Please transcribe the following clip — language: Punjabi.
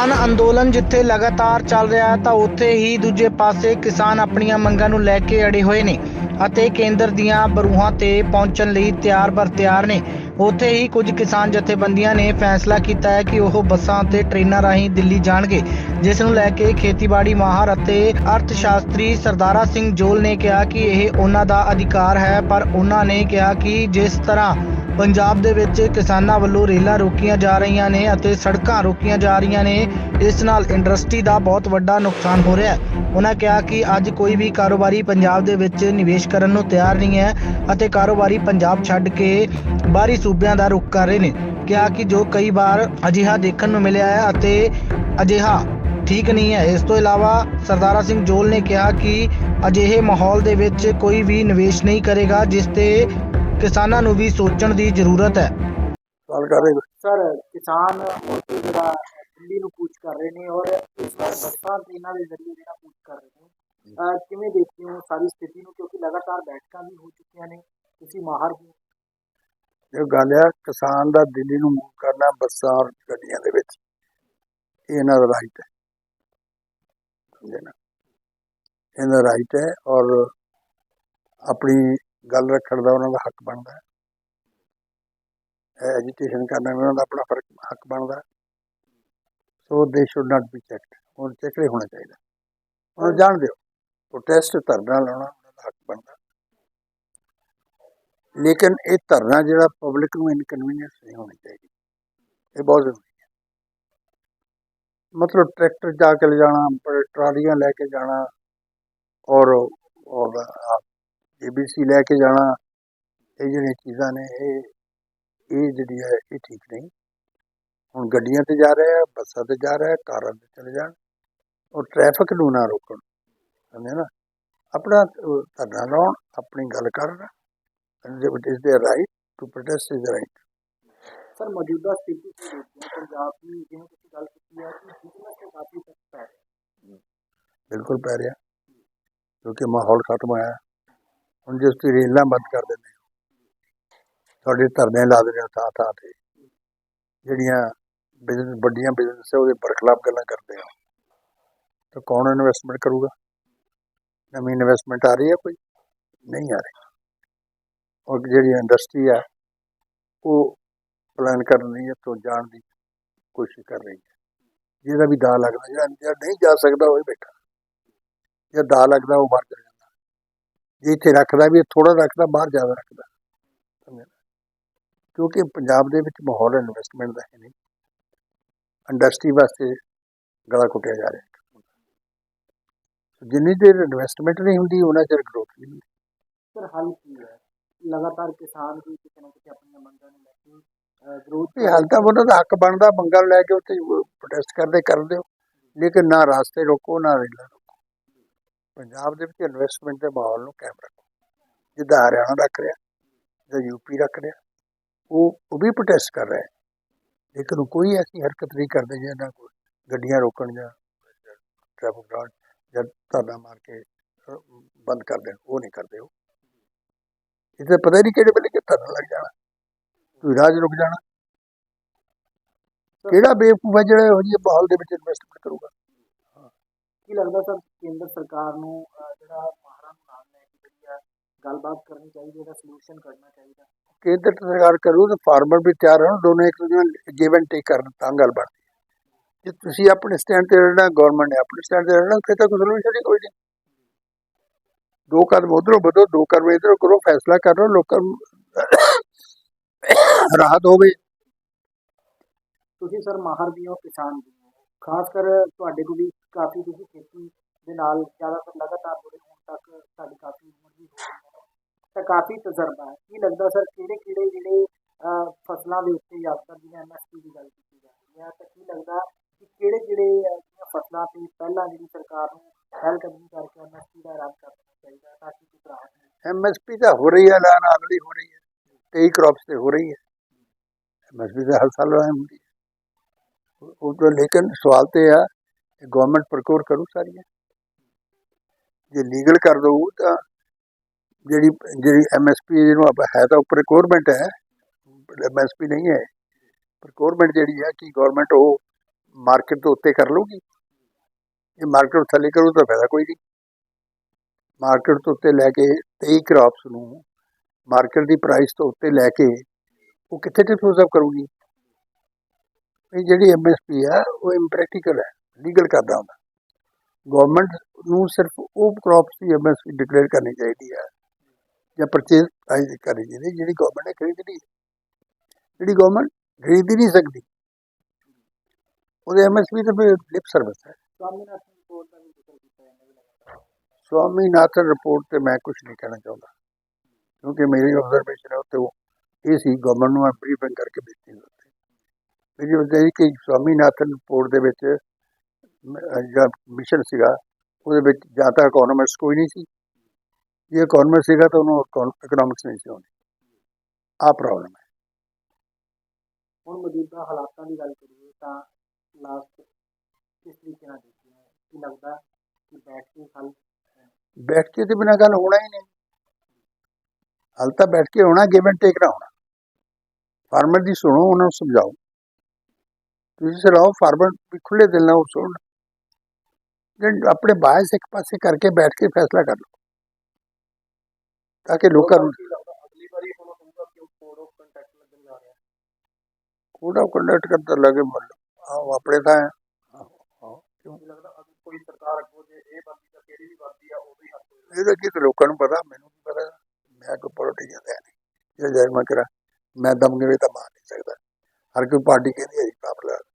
ਕਿਸਾਨ ਅੰਦੋਲਨ ਜਿੱਥੇ ਲਗਾਤਾਰ ਚੱਲ ਰਿਹਾ ਹੈ, ਤਾਂ ਉੱਥੇ ਹੀ ਦੂਜੇ ਪਾਸੇ ਕਿਸਾਨ ਆਪਣੀਆਂ ਮੰਗਾਂ ਨੂੰ ਲੈ ਕੇ ਅੜੇ ਹੋਏ ਨੇ ਅਤੇ ਕੇਂਦਰ ਦੀਆਂ ਬਰੂਹਾਂ ਤੇ ਪਹੁੰਚਣ ਲਈ ਤਿਆਰ ਬਰ ਤਿਆਰ ਨੇ। ਉੱਥੇ ਹੀ ਕੁਝ ਕਿਸਾਨ ਜਥੇਬੰਦੀਆਂ ਨੇ ਫੈਸਲਾ ਕੀਤਾ ਹੈ ਕਿ ਉਹ ਬੱਸਾਂ ਅਤੇ ਟ੍ਰੇਨਾਂ ਰਾਹੀਂ ਦਿੱਲੀ ਜਾਣਗੇ, ਜਿਸ ਨੂੰ ਲੈ ਕੇ ਖੇਤੀਬਾੜੀ ਮਾਹਰ ਅਤੇ ਅਰਥ ਸ਼ਾਸਤਰੀ ਸਰਦਾਰਾ ਸਿੰਘ ਜੋਲ ਨੇ ਕਿਹਾ ਕਿ ਇਹ ਉਹਨਾਂ ਦਾ ਅਧਿਕਾਰ ਹੈ, ਪਰ ਉਹਨਾਂ ਨੇ ਕਿਹਾ ਕਿ ਜਿਸ ਤਰ੍ਹਾਂ ਪੰਜਾਬ ਦੇ ਵਿੱਚ ਕਿਸਾਨਾਂ ਵੱਲੋਂ ਰੇਲਾਂ ਰੋਕੀਆਂ ਜਾ ਰਹੀਆਂ ਨੇ ਅਤੇ ਸੜਕਾਂ ਰੋਕੀਆਂ ਜਾ ਰਹੀਆਂ ਨੇ। ਇਸ ਨਾਲ ਇੰਡਸਟਰੀ ਦਾ ਬਹੁਤ ਵੱਡਾ ਨੁਕਸਾਨ ਹੋ ਰਿਹਾ ਹੈ। ਉਹਨਾਂ ਕਿਹਾ ਕਿ ਅੱਜ ਕੋਈ ਵੀ ਕਾਰੋਬਾਰੀ ਪੰਜਾਬ ਦੇ ਵਿੱਚ ਨਿਵੇਸ਼ ਕਰਨ ਨੂੰ ਤਿਆਰ ਨਹੀਂ ਹੈ ਅਤੇ ਕਾਰੋਬਾਰੀ ਪੰਜਾਬ ਛੱਡ ਕੇ ਬਾਹਰੀ ਸੂਬਿਆਂ ਦਾ ਰੁਖ ਕਰ ਰਹੇ ਨੇ। ਕਿਹਾ ਕਿ ਜੋ ਕਈ ਵਾਰ ਅਜਿਹਾ ਦੇਖਣ ਨੂੰ ਮਿਲਿਆ ਹੈ ਅਤੇ ਅਜਿਹਾ ਠੀਕ ਨਹੀਂ ਹੈ। ਇਸ ਤੋਂ ਇਲਾਵਾ ਸਰਦਾਰਾ ਸਿੰਘ ਜੋਲ ਨੇ ਕਿਹਾ ਕਿ ਅਜਿਹੇ ਮਾਹੌਲ ਦੇ ਵਿੱਚ ਕੋਈ ਵੀ ਨਿਵੇਸ਼ ਨਹੀਂ ਕਰੇਗਾ, ਜਿਸ ਤੇ ਕਿਸਾਨਾਂ ਨੂੰ ਵੀ ਸੋਚਣ ਦੀ ਜ਼ਰੂਰਤ ਹੈ। ਸਵਾਲ ਕਰ ਰਹੇ ਸਰ ਕਿਸਾਨ ਜਿਹੜਾ ਦਿੱਲੀ ਨੂੰ ਕੂਚ ਕਰ ਰਹੇ ਨੇ ਔਰ ਇਸ ਵਾਰ ਬੱਸਾਂ ਟ੍ਰੇਨਾਂ ਦੇ ਜ਼ਰੀਏ ਜਿਹੜਾ ਕੂਚ ਕਰ ਰਹੇ ਨੇ। ਕਿਵੇਂ ਦੇਖਦੇ ਹੋ ਸਾਰੀ ਸਥਿਤੀ ਨੂੰ? ਕਿਉਂਕਿ ਲਗਾਤਾਰ ਬੈਠਕਾਂ ਵੀ ਹੋ ਚੁੱਕੀਆਂ ਨੇ। ਤੁਸੀਂ ਮਾਹਰ ਹੋ। ਇਹ ਗੱਲ ਆ ਕਿਸਾਨ ਦਾ ਦਿੱਲੀ ਨੂੰ ਮੂਵ ਕਰਨਾ ਬੱਸਾਂ ਔਰ ਗੱਡੀਆਂ ਦੇ ਵਿੱਚ। ਇਹ ਇਹਨਾਂ ਦਾ ਰਾਈਟ ਹੈ। ਸਮਝੇ ਨਾ? ਇਹਨਾਂ ਦਾ ਰਾਈਟ ਹੈ ਔਰ ਆਪਣੀ ਗੱਲ ਰੱਖਣ ਦਾ ਉਹਨਾਂ ਦਾ ਹੱਕ ਬਣਦਾ ਹੈ। ਐਜੀਟੇਸ਼ਨ ਕਰਨਾ ਉਹਨਾਂ ਦਾ ਆਪਣਾ ਫ਼ਰਕ, ਹੱਕ ਬਣਦਾ so they should not be checked ਉਹ ਚੈੱਕ ਹੋਣਾ ਚਾਹੀਦਾ। ਉਹਨੂੰ ਜਾਣ ਦਿਓ। ਪ੍ਰੋਟੈਸਟ ਧਰਨਾ ਲਾਉਣਾ ਉਹਨਾਂ ਦਾ ਹੱਕ ਬਣਦਾ। ਲੇਕਿਨ ਇਹ ਧਰਨਾ ਜਿਹੜਾ ਪਬਲਿਕ ਨੂੰ ਇਨਕਨਵੀਨੀਅੰਸ ਨਹੀਂ ਹੋਣੀ ਚਾਹੀਦੀ। ਇਹ ਬਹੁਤ ਜ਼ਰੂਰੀ ਹੈ। ਮਤਲਬ ਟਰੈਕਟਰ ਜਾ ਕੇ ਲਿਜਾਣਾ ਪਰ ਟਰਾਲੀਆਂ ਲੈ ਕੇ ਜਾਣਾ ਔਰ ਔਰ ਏਬੀਸੀ ਲੈ ਕੇ ਜਾਣਾ। ਇਹ ਜਿਹੜੀਆਂ ਚੀਜ਼ਾਂ ਨੇ ਇਹ ਇਹ ਜਿਹੜੀ ਹੈ ਇਹ ਠੀਕ ਨਹੀਂ। ਹੁਣ ਗੱਡੀਆਂ ਤੇ ਜਾ ਰਹੇ ਬੱਸਾਂ ਤੇ ਜਾ ਰਹੇ ਕਾਰਾਂ ਤੇ ਚਲੇ ਜਾਣ। ਔਰ ਟ੍ਰੈਫਿਕ ਨੂੰ ਨਾ ਰੋਕਣ। ਸਮਝੇ ਨਾ? ਆਪਣਾ ਧਰਨਾ ਲਾਉਣ ਆਪਣੀ ਗੱਲ ਕਰਨ is their right to protest is their right. Sir ਮੌਜੂਦਾ ਸਥਿਤੀ ਕੀ ਦੇਖਦੇ ਹੋ? ਪੰਜਾਬ ਦੀ ਜਿਵੇਂ ਤੁਸੀਂ ਗੱਲ ਕੀਤੀ ਹੈ ਕਿ ਬਿਜ਼ਨਸ ਤੇ ਕਾਫੀ ਪੈ ਰਿਹਾ। ਬਿਲਕੁਲ ਪੈ ਰਿਹਾ। ਕਿਉਂਕਿ ਮਾਹੌਲ ਖਤਮ ਹੋਇਆ। ਹੈ। ਹੁਣ ਜੇ ਤੁਸੀਂ ਰੇਲਾਂ ਬੰਦ ਕਰ ਦਿੰਦੇ ਹੋ, ਤੁਹਾਡੇ ਧਰਨੇ ਲਾ ਦਿੰਦੇ ਹੋ ਥਾਂ ਥਾਂ ਤੇ, ਜਿਹੜੀਆਂ ਬਿਜ਼ਨਸ ਵੱਡੀਆਂ ਬਿਜ਼ਨਸ ਹੈ ਉਹਦੇ ਬਰਖਲਾਫ ਗੱਲਾਂ ਕਰਦੇ ਹੋ ਤਾਂ ਕੌਣ ਇਨਵੈਸਟਮੈਂਟ ਕਰੂਗਾ? ਨਵੀਂ ਇਨਵੈਸਟਮੈਂਟ ਆ ਰਹੀ ਹੈ ਕੋਈ? ਨਹੀਂ ਆ ਰਹੀ। ਔਰ ਜਿਹੜੀ ਇੰਡਸਟਰੀ ਆ, ਉਹ ਪਲਾਨ ਕਰਨ ਰਹੀ ਹੈ ਤੋਂ ਜਾਣ ਦੀ ਕੋਸ਼ਿਸ਼ ਕਰ ਰਹੀ ਹੈ। ਜਿਹਦਾ ਵੀ ਦਾ ਲੱਗਦਾ ਜਿਹੜਾ ਜਿਹੜਾ ਨਹੀਂ ਜਾ ਸਕਦਾ, ਉਹ ਹੀ ਬੈਠਾ। ਜੇ ਦਾ ਲੱਗਦਾ ਉਹ ਬਾਹਰ ਚਲੇ ਜੇ ਇੱਥੇ ਰੱਖਦਾ ਵੀ ਥੋੜਾ ਰੱਖਦਾ ਬਾਹਰ ਜ਼ਿਆਦਾ ਰੱਖਦਾ? ਕਿਉਂਕਿ ਪੰਜਾਬ ਦੇ ਵਿੱਚ ਮਾਹੌਲ ਇਨਵੈਸਟਮੈਂਟ ਦਾ ਹੈ ਨਹੀਂ। ਇੰਡਸਟਰੀ ਵਾਸਤੇ ਗਲਾ ਘੁੱਟਿਆ ਜਾ ਰਿਹਾ। ਜਿੰਨੀ ਦੇਰ ਇਨਵੈਸਟਮੈਂਟ ਨਹੀਂ ਹੁੰਦੀ ਉਹਨਾਂ ਚਿਰ ਗਰੋਥ ਨਹੀਂ ਹੁੰਦੀ। ਸਰ ਹੱਲ ਕੀ ਹੈ? ਲਗਾਤਾਰ ਕਿਸਾਨ ਵੀ ਕਿਤੇ ਨਾ ਕਿਤੇ ਆਪਣੀਆਂ ਮੰਗਾਂ ਨੂੰ ਲੈ ਕੇ ਵਿਰੋਧ ਇਹ ਹਾਲ ਤਾਂ ਉਹਨਾਂ ਦਾ ਹੱਕ ਬਣਦਾ ਮੰਗਲ ਲੈ ਕੇ ਉੱਥੇ ਪ੍ਰੋਟੈਸਟ ਕਰਦੇ ਕਰ ਦਿਓ। ਲੇਕਿਨ ਨਾ ਰਾਸਤੇ ਰੋਕੋ ਨਾ ਰੇਲਾਂ ਪੰਜਾਬ ਦੇ ਵਿੱਚ ਇਨਵੈਸਟਮੈਂਟ ਦੇ ਮਾਹੌਲ ਨੂੰ ਕਾਇਮ ਰੱਖੋ। ਜਿੱਦਾਂ ਹਰਿਆਣਾ ਰੱਖ ਰਿਹਾ ਜਾਂ ਯੂਪੀ ਰੱਖ ਰਿਹਾ, ਉਹ ਉਹ ਵੀ ਪ੍ਰੋਟੈਸਟ ਕਰ ਰਿਹਾ ਲੇਕਿਨ ਉਹ ਕੋਈ ਐਸੀ ਹਰਕਤ ਨਹੀਂ ਕਰਦੇ ਜਿਹਨਾਂ ਕੋਲ ਗੱਡੀਆਂ ਰੋਕਣ ਜਾਂ ਟ੍ਰੈਫਿਕ ਡਾਊਨ ਜਾਂ ਧਰਨਾ ਮਾਰ ਕੇ ਬੰਦ ਕਰ ਦੇਣ, ਉਹ ਨਹੀਂ ਕਰਦੇ ਉਹ। ਇਹਦੇ ਪਤਾ ਹੀ ਨਹੀਂ ਕਿਹੜੇ ਵੇਲੇ ਕਿ ਧਰਨਾ ਲੱਗ ਜਾਣਾ। ਕੋਈ ਰਾਜ ਰੁਕ ਜਾਣਾ। ਕਿਹੜਾ ਬੇਵਕੂਫ ਹੈ ਜਿਹੜਾ ਇਹੋ ਜਿਹੇ ਮਾਹੌਲ ਦੇ ਵਿੱਚ ਇਨਵੈਸਟਮੈਂਟ ਕਰੂਗਾ? ਕੀ ਲੱਗਦਾ ਸਰ ਕੇਂਦਰ ਸਰਕਾਰ ਨੂੰ ਜਿਹੜਾ ਮਾਹਰਾਂ ਨੂੰ ਨਾਲ ਲੈ ਕੇ ਜਿਹੜੀ ਆ ਗੱਲਬਾਤ ਕਰਨੀ ਚਾਹੀਦੀ ਹੈ ਇਹਦਾ ਸੋਲੂਸ਼ਨ ਕੱਢਣਾ ਚਾਹੀਦਾ? ਕੇਂਦਰ ਸਰਕਾਰ ਕਰੂ ਤਾਂ ਫਾਰਮਰ ਵੀ ਤਿਆਰ ਹੋਣ ਦੋਨੋਂ ਇੱਕ ਦੂਜੇ ਨਾਲ ਗਿਵ ਐਂਡ ਟੇਕ ਕਰਨ ਤਾਂ ਗੱਲ ਬਣਦੀ ਹੈ। ਜੇ ਤੁਸੀਂ ਆਪਣੇ ਸਟੈਂਡ ਤੇ ਰਹਿਣਾ ਗਵਰਨਮੈਂਟ ਨੇ ਆਪਣੇ ਸਟੈਂਡ ਤੇ ਰਹਿਣਾ ਫਿਰ ਤਾਂ ਕੋਈ ਸੋਲੂਸ਼ਨ ਹੀ ਕੋਈ ਨਹੀਂ। ਦੋ ਕਦਮ ਉਧਰੋਂ ਵਧੋ ਦੋ ਕਦਮ ਇਧਰੋਂ ਕਰੋ ਫੈਸਲਾ ਕਰੋ ਲੋਕਾਂ ਨੂੰ ਰਾਹਤ ਹੋਵੇ। ਤੁਸੀਂ ਸਰ ਮਾਹਰ ਵੀ ਹੋ ਕਿਸਾਨ ਵੀ ਖਾਸ ਕਰ ਤੁਹਾਡੇ ਕੋਲ ਵੀ ਕਾਫੀ ਤੁਸੀਂ ਖੇਤੀ ਦੇ ਨਾਲ ਜ਼ਿਆਦਾਤਰ ਲਗਾਤਾਰ ਜੁੜੇ ਹੋਣ ਤੱਕ ਤੁਹਾਡੀ ਕਾਫੀ ਉਮਰ ਵੀ ਹੋ ਗਈ ਹੈ ਤਾਂ ਕਾਫੀ ਤਜਰਬਾ ਹੈ ਕੀ ਲੱਗਦਾ ਸਰ ਕਿਹੜੇ ਕਿਹੜੇ ਜਿਹੜੇ ਅਹ, ਫਸਲਾਂ ਦੇ ਉੱਤੇ ਜ਼ਿਆਦਾਤਰ ਜਿਵੇਂ ਐਮਐਸਪੀ ਦੀ ਗੱਲ ਕੀਤੀ ਜਾ ਰਹੀ ਹੈ ਤਾਂ ਕੀ ਲੱਗਦਾ ਕਿ ਕਿਹੜੇ ਕਿਹੜੇ ਅਹ, ਜਿਹੜੀਆਂ ਫਸਲਾਂ ਤੇ ਪਹਿਲਾਂ ਜਿਹੜੀ ਸਰਕਾਰ ਨੂੰ ਪਹਿਲ ਕਦਮੀ ਕਰਕੇ ਐਮਐਸਪੀ ਦਾ ਐਲਾਨ ਕਰ ਦੇਣਾ ਚਾਹੀਦਾ ਤਾਂ ਕਿ ਕੁਝ ਰਾਹਤ ਮਿਲੇ ਐਮਐਸਪੀ ਤਾਂ ਹੋ ਰਹੀ ਹੈ ਐਲਾਨ ਆਲਰੇਡੀ ਹੋ ਰਹੀ ਹੈ ਕਈ ਕ੍ਰੌਪਸ ਤੇ ਹੋ ਰਹੀ ਹੈ ਐਮਐਸਪੀ ਤਾਂ ਹਰ ਸਾਲ ਐਲਾਨ ਹੁੰਦੀ ਹੈ ਉਹ- ਲੇਕਿਨ ਸਵਾਲ ਤੇ ਆ ਕਿ ਗਵਰਨਮੈਂਟ ਪ੍ਰੋਕਿਓਰ ਕਰੂ ਸਾਰੀਆਂ ਜੇ ਲੀਗਲ ਕਰ ਦਊ ਤਾਂ ਜਿਹੜੀ ਜਿਹੜੀ ਐਮਐਸਪੀ ਜਿਹਨੂੰ ਆਪਾਂ ਹੈ ਤਾਂ ਪ੍ਰੋਕਿਓਰਮੈਂਟ ਹੈ ਐਮਐਸਪੀ ਨਹੀਂ ਹੈ ਪ੍ਰੋਕਿਓਰਮੈਂਟ ਜਿਹੜੀ ਹੈ ਕਿ ਗਵਰਨਮੈਂਟ ਉਹ ਮਾਰਕੀਟ ਤੋਂ ਉੱਤੇ ਕਰ ਲਊਗੀ। ਇਹ ਮਾਰਕੀਟ ਥੱਲੇ ਕਰੂ ਤਾਂ ਫਾਇਦਾ ਕੋਈ ਨਹੀਂ। ਮਾਰਕੀਟ ਤੋਂ ਉੱਤੇ ਲੈ ਕੇ 23 ਕ੍ਰਾਪਸ ਨੂੰ ਮਾਰਕੀਟ ਦੀ ਪ੍ਰਾਈਸ ਤੋਂ ਉੱਤੇ ਲੈ ਕੇ ਉਹ ਕਿੱਥੇ ਡਿਸਪੋਜ਼ ਕਰੂਗੀ? ਵੀ ਜਿਹੜੀ ਐਮਐਸਪੀ ਹੈ ਉਹ ਇੰਪ੍ਰੈਕਟੀਕਲ ਹੈ ਲੀਗਲ ਕਰਦਾ ਹੁੰਦਾ। ਗਵਰਨਮੈਂਟ ਨੂੰ ਸਿਰਫ ਉਹ ਕ੍ਰਾਪਸ ਦੀ ਐਮਐਸਪੀ ਡਿਕਲੇਅਰ ਕਰਨੀ ਚਾਹੀਦੀ ਹੈ ਜਾਂ ਪਰਚੇਜ਼ ਪ੍ਰਾਈਸ ਕਰਨੀ ਚਾਹੀਦੀ ਜਿਹੜੀ ਗਵਰਨਮੈਂਟ ਨੇ ਖਰੀਦਣੀ ਜਿਹੜੀ ਗਵਰਨਮੈਂਟ ਖਰੀਦ ਹੀ ਨਹੀਂ ਸਕਦੀ, ਉਹਦੇ ਐਮਐਸਪੀ ਤਾਂ ਫਿਰ ਲਿਪ ਸਰਵਿਸ ਹੈ। ਸਵਾਮੀਨਾਥਨ ਰਿਪੋਰਟ ਰਿਪੋਰਟ ਤੇ ਮੈਂ ਕੁਝ ਨਹੀਂ ਕਹਿਣਾ ਚਾਹੁੰਦਾ, ਕਿਉਂਕਿ ਮੇਰੀ ਆਬਜ਼ਰਵੇਸ਼ਨ ਹੈ ਉੱਤੇ ਉਹ ਇਹ ਸੀ ਗਵਰਨਮੈਂਟ ਨੂੰ ਮੈਂ ਬਰੀਫਿੰਗ ਕਰਕੇ ਦਿੱਤੀ। ਮੇਰੀ ਉਹਦੇ ਕਿ ਸਵਾਮੀਨਾਥਨ ਰਿਪੋਰਟ ਦੇ ਵਿੱਚ ਜਿਹੜਾ ਮਿਸ਼ਨ ਸੀਗਾ ਉਹਦੇ ਵਿੱਚ ਜਾਂ ਤਾਂ ਇਕਨੋਮਿਕਸ ਕੋਈ ਨਹੀਂ ਸੀ। ਜੇ ਇਕਨੋਮਿਕਸ ਸੀਗਾ ਤਾਂ ਉਹਨੂੰ ਇਕਨੋਮਿਕਸ ਨਹੀਂ ਸੀ ਆਉਂਦੀ। ਆਹ ਪ੍ਰੋਬਲਮ ਹੈ। ਹੁਣ ਮੌਜੂਦਾ ਹਾਲਾਤਾਂ ਦੀ ਗੱਲ ਕਰੀਏ ਤਾਂ ਲਾਸਟ ਕਿਸ ਤਰੀਕੇ ਨਾਲ ਦੇਖਦੇ ਹੋ? ਕੀ ਲੱਗਦਾ ਕਿ ਬੈਠ ਕੇ ਹੱਲ ਬੈਠ ਕੇ ਤੇ ਬਿਨਾਂ ਗੱਲ ਹੋਣਾ ਹੀ ਨਹੀਂ। ਹਲ ਤਾਂ ਬੈਠ ਕੇ ਹੋਣਾ ਗਿਵ ਐਂਡ ਟੇਕ ਨਾ ਹੋਣਾ। ਫਾਰਮਰ ਦੀ ਸੁਣੋ ਉਹਨਾਂ ਨੂੰ ਸਮਝਾਓ। ਤੁਸੀਂ ਸਲਾਓ ਫਾਰਮਰ ਵੀ ਖੁੱਲੇ ਦਿਲ ਨਾਲ ਸੁਣ। ਜੇ ਆਪਣੇ ਬਾਇਸ ਇੱਕ ਪਾਸੇ ਕਰਕੇ ਬੈਠ ਕੇ ਫੈਸਲਾ ਕਰ ਲਓ। ਤਾਂ ਕਿ ਲੋਕਾਂ ਨੂੰ ਅਗਲੀ ਵਾਰੀ ਹੁਣ ਹੋਊਗਾ ਕਿ ਕੋਡ ਆਫ ਕੰਟੈਕਟ ਲੱਗਣ ਜਾ ਰਿਹਾ। ਕੋਡ ਆਫ ਕੰਡਕਟ ਕਰਦਾ ਲੱਗੇ ਮਤਲਬ ਆਹ ਆਪਣੇ ਤਾਂ ਮੈਨੂੰ ਲੱਗਦਾ ਅਗਰ ਕੋਈ ਸਰਕਾਰ ਅੱਗੋਂ ਜੇ ਇਹ ਬੰਦੀ ਤਾਂ ਕਿਹੜੀ ਵੀ ਬੰਦੀ ਆ ਉਦੋਂ ਹੀ ਹੱਥ ਇਹਦਾ ਕੀ ਤੇ ਲੋਕਾਂ ਨੂੰ ਪਤਾ ਮੈਨੂੰ ਕੀ ਪਤਾ। ਮੈਂ ਕੋਈ ਪੋਲੀਟੀਕਲ ਹੈ ਨਹੀਂ। ਜੇ ਜੈ ਮੈਂ ਕਰਾਂ ਮੈਂ ਦਮ ਗਵੇ ਤਾਂ ਮਾਰ ਨਹੀਂ ਸਕਦਾ। ਹਰ ਕੋਈ ਪਾਰਟੀ ਕਹਿੰਦੀ